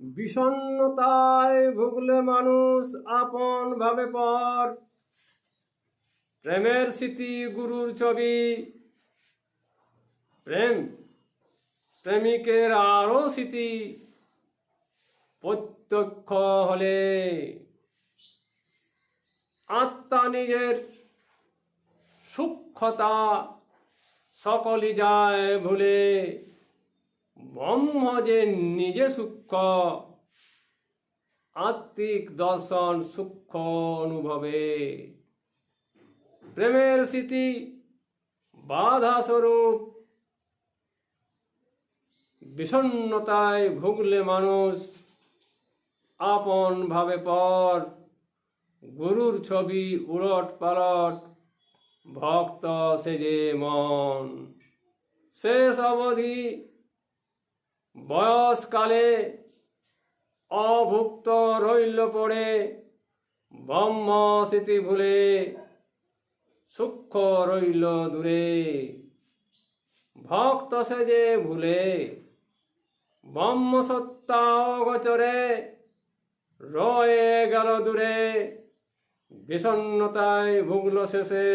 বিষণ্ণতায় ভুগলে মানুষ আপন ভাবে পর। প্রেমের স্মৃতি গুরুর ছবি। প্রেম, প্রেমিকের আরও স্মৃতি। প্রত্যক্ষ হলে আত্মা নিজের সূক্ষ্মতা সকলই যায় ভুলে। ব্রহ্ম যে নিজে সূক্ষ্ম। আত্মিক দর্শন সূক্ষ্ম অনুভবে। প্রেমের স্মৃতি বাধা স্বরূপ। বিষণ্ণতায় ভুগলে মানুষ আপন ভাবে পর। গুরুর ছবি উলট পালট, ভক্ত সেজে মন। শেষ অবধি বয়সকালে অভুক্ত রইল পড়ে ব্রহ্ম স্মৃতি ভুলে, সূক্ষ্ম রইল দূরে। ভক্ত সেজে ভুলে ব্রহ্ম সত্তা অগোচরে রয়ে গেল দূরে। বিষণ্ণতায় ভুগল শেষে,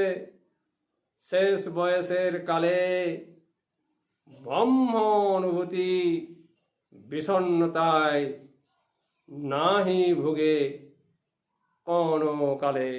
শেষ বয়সের কালে ব্রহ্ম অনুভূতি বিষণ্নতায় নাহি ভুগে কোন কালে